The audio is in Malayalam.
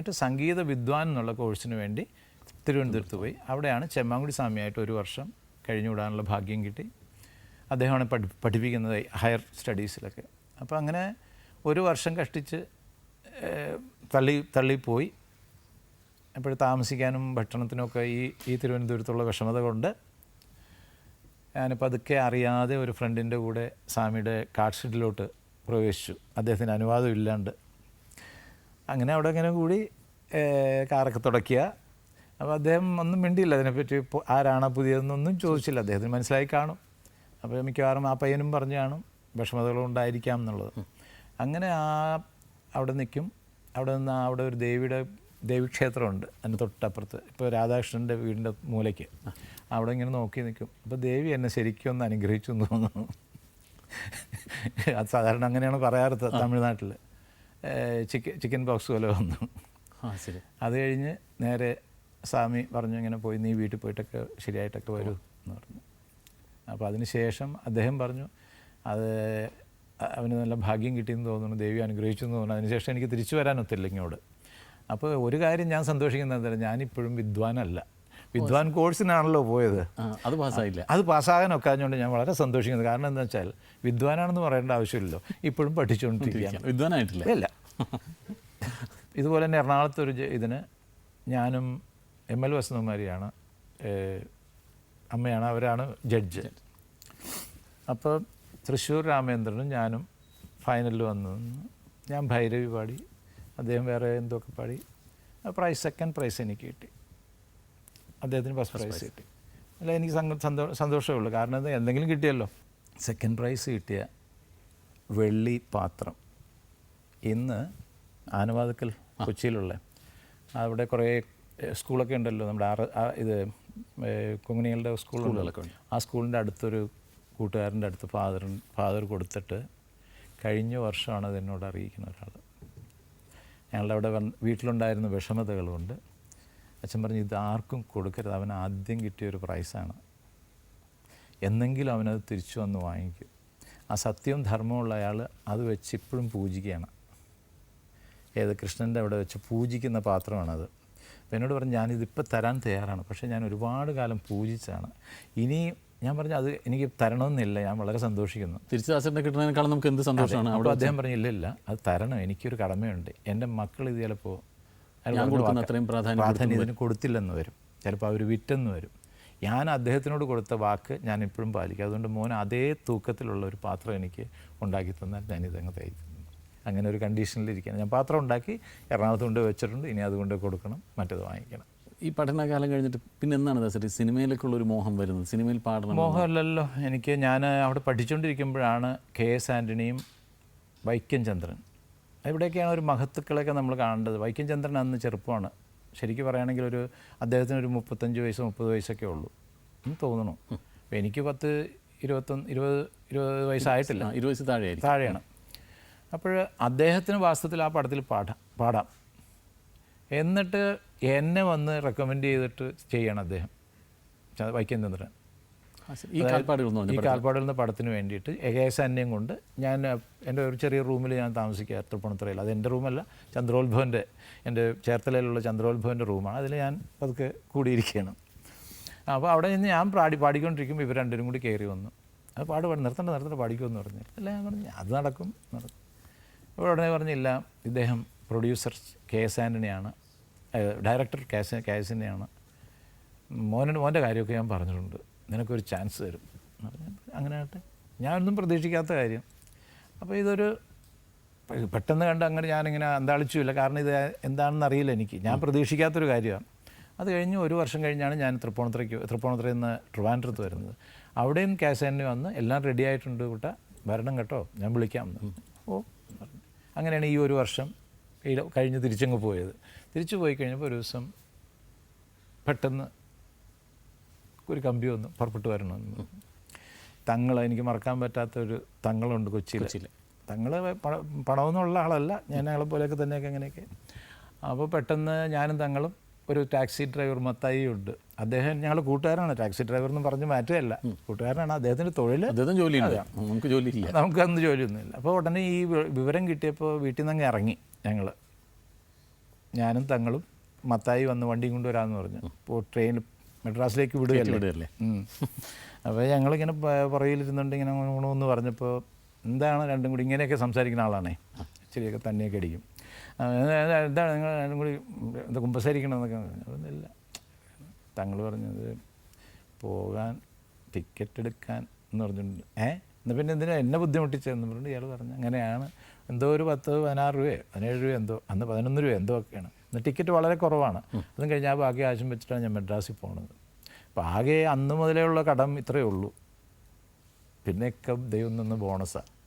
എന്നിട്ട് സംഗീത വിദ്വാൻ എന്നുള്ള കോഴ്സിന് വേണ്ടി തിരുവനന്തപുരത്ത് പോയി. അവിടെയാണ് ചെമ്മാങ്കുടി സ്വാമിയായിട്ട് ഒരു വർഷം കഴിഞ്ഞു കഴിഞ്ഞുകൂടാനുള്ള ഭാഗ്യം കിട്ടി. അദ്ദേഹമാണ് പഠി പഠിപ്പിക്കുന്നത് ഹയർ സ്റ്റഡീസിലൊക്കെ. അപ്പോൾ അങ്ങനെ ഒരു വർഷം കഷ്ടിച്ച് തള്ളി തള്ളിപ്പോയി അപ്പോൾ താമസിക്കാനും ഭക്ഷണത്തിനുമൊക്കെ ഈ ഈ തിരുവനന്തപുരത്തുള്ള വിഷമത കൊണ്ട് ഞാനിപ്പോൾ അതൊക്കെ അറിയാതെ ഒരു ഫ്രണ്ടിന്റെ കൂടെ സ്വാമിയുടെ കാർഡ് ഷെഡിലോട്ട് പ്രവേശിച്ചു. അദ്ദേഹത്തിന് അനുവാദം ഇല്ലാണ്ട് അങ്ങനെ അവിടെ അങ്ങനെ കൂടി കാറൊക്കെ തുടക്കുക അപ്പോൾ അദ്ദേഹം ഒന്നും മിണ്ടിയില്ല അതിനെപ്പറ്റി. ഇപ്പോൾ ആരാണ് പുതിയതെന്നൊന്നും ചോദിച്ചില്ല. അദ്ദേഹത്തിന് മനസ്സിലായി കാണും. അപ്പോൾ മിക്കവാറും ആ പയ്യനും പറഞ്ഞു കാണും. വിഷമതകളുണ്ടായിരിക്കാം എന്നുള്ളത്. അങ്ങനെ ആ അവിടെ നിൽക്കും അവിടെ നിന്ന് അവിടെ ഒരു ദേവിയുടെ ദേവിക്ഷേത്രമുണ്ട്. അതിന് തൊട്ടപ്പുറത്ത്. ഇപ്പോൾ രാധാകൃഷ്ണന്റെ വീടിന്റെ മൂലയ്ക്ക്. അവിടെ ഇങ്ങനെ നോക്കി നിൽക്കും അപ്പോൾ ദേവി എന്നെ ശരിക്കും ഒന്ന് അനുഗ്രഹിച്ചു എന്ന് തോന്നുന്നു. അത് സാധാരണ അങ്ങനെയാണ് പറയാറ് തമിഴ്നാട്ടിൽ ചിക്കൻ ചിക്കൻ ബോക്സ് പോലെ വന്നു. അത് കഴിഞ്ഞ് നേരെ സ്വാമി പറഞ്ഞു ഇങ്ങനെ പോയി നീ വീട്ടിൽ പോയിട്ടൊക്കെ ശരിയായിട്ടൊക്കെ വരൂ എന്ന് പറഞ്ഞു. അപ്പോൾ അതിന് ശേഷം അദ്ദേഹം പറഞ്ഞു അത് അവന് നല്ല ഭാഗ്യം കിട്ടിയെന്ന് തോന്നുന്നു ദേവി അനുഗ്രഹിച്ചു എന്ന് തോന്നുന്നു. അതിനുശേഷം എനിക്ക് തിരിച്ചു വരാൻ ഒത്തില്ല ഇങ്ങോട്ട്. അപ്പോൾ ഒരു കാര്യം ഞാൻ സന്തോഷിക്കുന്നത് എന്താ ഞാനിപ്പോഴും വിദ്വാനല്ല. വിദ്വാൻ കോഴ്സിനാണല്ലോ പോയത്. അത് പാസ്സായില്ല. അത് പാസ്സാകാൻ ഒക്കാഞ്ഞുകൊണ്ട് ഞാൻ വളരെ സന്തോഷിക്കുന്നത് കാരണം എന്താ വെച്ചാൽ വിദ്വാനാണെന്ന് പറയേണ്ട ആവശ്യമില്ലല്ലോ. ഇപ്പോഴും പഠിച്ചുകൊണ്ടിരിക്കുകയാണ്. വിദ്വാനായിട്ടില്ല. ഇല്ല. ഇതുപോലെ തന്നെ എറണാകുളത്ത് ഒരു ഇതിന് ഞാനും എം എൽ വസന്തകുമാരിയാണ് അമ്മയാണ് അവരാണ് ജഡ്ജ്. അപ്പോൾ തൃശ്ശൂർ രാമേന്ദ്രനും ഞാനും ഫൈനലിൽ വന്നു ഞാൻ ഭൈരവി പാടി അദ്ദേഹം വേറെ എന്തൊക്കെ പാടി ആ പ്രൈസ് സെക്കൻഡ് പ്രൈസ് എനിക്ക് കിട്ടി. അദ്ദേഹത്തിന് ഫസ്റ്റ് പ്രൈസ് കിട്ടി. അല്ല എനിക്ക് സന്തോ സന്തോഷമേ ഉള്ളൂ. കാരണം എന്തെങ്കിലും കിട്ടിയല്ലോ. സെക്കൻഡ് പ്രൈസ് കിട്ടിയ വെള്ളി പാത്രം. ഇന്ന് ആനുവാദക്കൽ കൊച്ചിയിലുള്ള അവിടെ കുറേ സ്കൂളൊക്കെ ഉണ്ടല്ലോ. നമ്മുടെ ആറ് ഇത് കുങ്ങിനികളുടെ സ്കൂളുകളൊക്കെ ഉണ്ട്. ആ സ്കൂളിന്റെ അടുത്തൊരു കൂട്ടുകാരന്റെ അടുത്ത് ഫാദർ ഫാദർ കൊടുത്തിട്ട് കഴിഞ്ഞ വർഷമാണ് അതെന്നോട് അറിയിക്കുന്ന ഒരാൾ. ഞങ്ങളുടെ അവിടെ വന്ന് വീട്ടിലുണ്ടായിരുന്ന വിഷമതകളുണ്ട്. അച്ഛൻ പറഞ്ഞു ഇത് ആർക്കും കൊടുക്കരുത്. അവൻ ആദ്യം കിട്ടിയ ഒരു പ്രൈസാണ്. എന്നെങ്കിലും അവനത് തിരിച്ചു വന്ന് വാങ്ങിക്കും. ആ സത്യവും ധർമ്മമുള്ള അയാൾ അത് വെച്ച് ഇപ്പോഴും പൂജിക്കുകയാണ്. ഏത് കൃഷ്ണന്റെ അവിടെ വെച്ച് പൂജിക്കുന്ന പാത്രമാണത്. അപ്പോൾ എന്നോട് പറഞ്ഞു ഞാനിതിപ്പോൾ തരാൻ തയ്യാറാണ്. പക്ഷേ ഞാൻ ഒരുപാട് കാലം പൂജിച്ചാണ്. ഇനി ഞാൻ പറഞ്ഞു അത് എനിക്ക് തരണമെന്നില്ല. ഞാൻ വളരെ സന്തോഷിക്കുന്നു. തിരിച്ചു ദാസന്റെ കിട്ടുന്നതിനേക്കാളും നമുക്ക് എന്ത് സന്തോഷമാണ് അവിടെ അദ്ദേഹം പറഞ്ഞു ഇല്ല ഇല്ല. അത് തരണം. എനിക്കൊരു കടമയുണ്ട്. എന്റെ മക്കൾ ഇത് ചിലപ്പോൾ അത്രയും പ്രാധാന്യം പ്രാധാന്യം ഇതിന് കൊടുത്തില്ലെന്ന് വരും. ചിലപ്പോൾ അവർ വിറ്റെന്ന് വരും. ഞാൻ അദ്ദേഹത്തിനോട് കൊടുത്ത വാക്ക് ഞാൻ ഇപ്പോഴും പാലിക്കും. അതുകൊണ്ട് മോൻ അതേ തൂക്കത്തിലുള്ള ഒരു പാത്രം എനിക്ക് ഉണ്ടാക്കി തന്നാൽ ഞാൻ ഇതങ്ങ് തയ്ക്കുന്നു അങ്ങനെ ഒരു കണ്ടീഷനിലിരിക്കുകയാണ്. ഞാൻ പാത്രം ഉണ്ടാക്കി എറണാകുളത്ത് കൊണ്ട് വെച്ചിട്ടുണ്ട്. ഇനി അതുകൊണ്ട് കൊടുക്കണം. മറ്റത് വാങ്ങിക്കണം. ഈ പഠനകാലം കഴിഞ്ഞിട്ട് പിന്നെ എന്താണ് ദാസരി സിനിമയിലേക്കുള്ള ഒരു മോഹം വരുന്നത്? സിനിമയിൽ പാടണം. മോഹമല്ലല്ലോ. എനിക്ക് ഞാൻ അവിടെ പഠിച്ചുകൊണ്ടിരിക്കുമ്പോഴാണ് കെ എസ് ആന്റണിയും വൈക്കം ചന്ദ്രൻ. ഇവിടെയൊക്കെയാണ് ഒരു മഹത്തുക്കളെയൊക്കെ നമ്മൾ കാണേണ്ടത്. വൈക്കം ചന്ദ്രൻ അന്ന് ചെറുപ്പമാണ്. ശരിക്കും പറയുകയാണെങ്കിൽ ഒരു അദ്ദേഹത്തിന് ഒരു മുപ്പത്തഞ്ച് വയസ്സ് മുപ്പത് വയസ്സൊക്കെ ഉള്ളൂ. അപ്പോൾ എനിക്ക് പത്ത് ഇരുപത്തൊന്ന് ഇരുപത് ഇരുപത് വയസ്സായിട്ടില്ല. ഇരുപത് വയസ്സ് താഴെ താഴെയാണ്. അപ്പോൾ അദ്ദേഹത്തിന് വാസ്തവത്തിൽ ആ പടത്തിൽ പാടാം പാടാം. എന്നിട്ട് എന്നെ വന്ന് റെക്കമെൻഡ് ചെയ്തിട്ട് ചെയ്യണം അദ്ദേഹം. വൈക്കം ചന്ദ്രൻ. ഈ കാൽപ്പാടുകൾ എന്ന് പടത്തിന് വേണ്ടിയിട്ട് ഏകേസാന്യം കൊണ്ട് ഞാൻ എന്റെ ഒരു ചെറിയ റൂമിൽ ഞാൻ താമസിക്കുക തൃപ്പൂണിത്തുറയിൽ. അത് എന്റെ റൂമല്ല ചന്ദ്രോത്ഭവന്റെ എന്റെ ചേർത്തലയിലുള്ള ചന്ദ്രോത്ഭവന്റെ റൂമാണ്. അതിൽ ഞാൻ പതുക്കെ കൂടിയിരിക്കുകയാണ്. അപ്പോൾ അവിടെ നിന്ന് ഞാൻ പാടി പാടിക്കൊണ്ടിരിക്കുമ്പോൾ ഇവർ രണ്ടുപേരും കൂടി കയറി വന്നു. അത് പാട് പാടി നിർത്തണ്ട നിർത്തണ്ട പാടിക്കുമെന്ന് പറഞ്ഞു. അല്ല ഞാൻ പറഞ്ഞു അത് നടക്കും നടക്കും. അപ്പോൾ ഉടനെ പറഞ്ഞില്ല ഇദ്ദേഹം producer K S ആന്റണിയാണ് director K S K S ആന്റണിയാണ് മോനോട് മോന്റെ കാര്യമൊക്കെ ഞാൻ പറഞ്ഞിട്ടുണ്ട്. നിനക്കൊരു ചാൻസ് തരും. അങ്ങനെ ആട്ടെ ഞാനൊന്നും പ്രതീക്ഷിക്കാത്ത കാര്യം. അപ്പോൾ ഇതൊരു പെട്ടെന്ന് കണ്ട് അങ്ങനെ ഞാനിങ്ങനെ അന്താളിച്ചുമില്ല. കാരണം ഇത് എന്താണെന്ന് അറിയില്ല എനിക്ക്. ഞാൻ പ്രതീക്ഷിക്കാത്തൊരു കാര്യമാണ്. അത് കഴിഞ്ഞ് ഒരു വർഷം കഴിഞ്ഞാണ് ഞാൻ തൃപ്പൂണിത്തറയ്ക്ക് തൃപ്പൂണിത്തറയിൽ നിന്ന് ട്രിവാൻഡ്രത്ത് വരുന്നത്. അവിടെയും കാസാനി വന്ന് എല്ലാം റെഡി ആയിട്ടുണ്ട് കൂട്ട. വരണം കേട്ടോ. ഞാൻ വിളിക്കാം. ഓ. അങ്ങനെയാണ് ഈ ഒരു വർഷം കഴിഞ്ഞ് തിരിച്ചങ്ങ് പോയത്. തിരിച്ചു പോയി കഴിഞ്ഞപ്പോൾ ഒരു ദിവസം പെട്ടെന്ന് ഒരു കമ്പി വന്നു പുറപ്പെട്ടു വരണമെന്ന് തങ്ങൾ എനിക്ക് മറക്കാൻ പറ്റാത്ത ഒരു തങ്ങളുണ്ട് കൊച്ചിയിൽ. തങ്ങൾ പണ- പണമൊന്നുള്ള ആളല്ല ഞാൻ ഞങ്ങളെ പോലെയൊക്കെ തന്നെയൊക്കെ അങ്ങനെയൊക്കെ. അപ്പോൾ പെട്ടെന്ന് ഞാനും തങ്ങളും ഒരു ടാക്സി ഡ്രൈവർ മത്തായി ഉണ്ട് അദ്ദേഹം ഞങ്ങൾ കൂട്ടുകാരാണ്. ടാക്സി ഡ്രൈവർ എന്ന് പറഞ്ഞ് മാറ്റുകയല്ല. കൂട്ടുകാരനാണ്. അദ്ദേഹത്തിന്റെ തൊഴിൽ അദ്ദേഹം ജോലി നമുക്ക് ജോലിയില്ല. നമുക്ക് അന്ന് ജോലിയൊന്നുമില്ല. അപ്പോൾ ഉടനെ ഈ വിവരം കിട്ടിയപ്പോൾ വീട്ടിൽ നിന്ന് അങ്ങ് ഇറങ്ങി ഞങ്ങൾ ഞാനും തങ്ങളും മത്തായി വന്ന് വണ്ടിയും കൊണ്ടുവരാമെന്ന് പറഞ്ഞു. അപ്പോൾ ട്രെയിനിൽ മെഡ്രാസിലേക്ക് വിടുകയല്ലേ? അപ്പോൾ ഞങ്ങളിങ്ങനെ പുറകിലിരുന്നുണ്ട് ഇങ്ങനെ ഗുണമെന്ന് പറഞ്ഞപ്പോൾ എന്താണ് രണ്ടും കൂടി? ഇങ്ങനെയൊക്കെ സംസാരിക്കുന്ന ആളാണേ. ഇച്ചിരിയൊക്കെ തന്നെയൊക്കെ അടിക്കും. എന്താണ് നിങ്ങൾ രണ്ടും കൂടി എന്താ കുമ്പസാരിക്കണമെന്നൊക്കെ അതൊന്നുമില്ല. തങ്ങൾ പറഞ്ഞത് പോകാൻ ടിക്കറ്റ് എടുക്കാൻ എന്ന് പറഞ്ഞിട്ടുണ്ട്. ഏ? എന്നാൽ പിന്നെ എന്തിനാ എന്നെ ബുദ്ധിമുട്ടിച്ചതെന്ന് പറഞ്ഞിട്ട് ഇയാൾ പറഞ്ഞു. അങ്ങനെയാണ്. എന്തോ ഒരു പത്ത് പതിനാറ് രൂപയോ പതിനേഴ് രൂപ എന്തോ അന്ന് പതിനൊന്ന് രൂപ എന്തോ ഒക്കെയാണ്. ഇന്ന് ടിക്കറ്റ് വളരെ കുറവാണ്. അതും കഴിഞ്ഞാൽ ബാക്കി ആവശ്യം വെച്ചിട്ടാണ് ഞാൻ മദ്രാസിൽ പോണത്. അപ്പോൾ ആകെ അന്ന് മുതലേ ഉള്ള കടം ഇത്രയേ ഉള്ളൂ. പിന്നെയൊക്കെ ദൈവം നിന്ന് ബോണസാണ്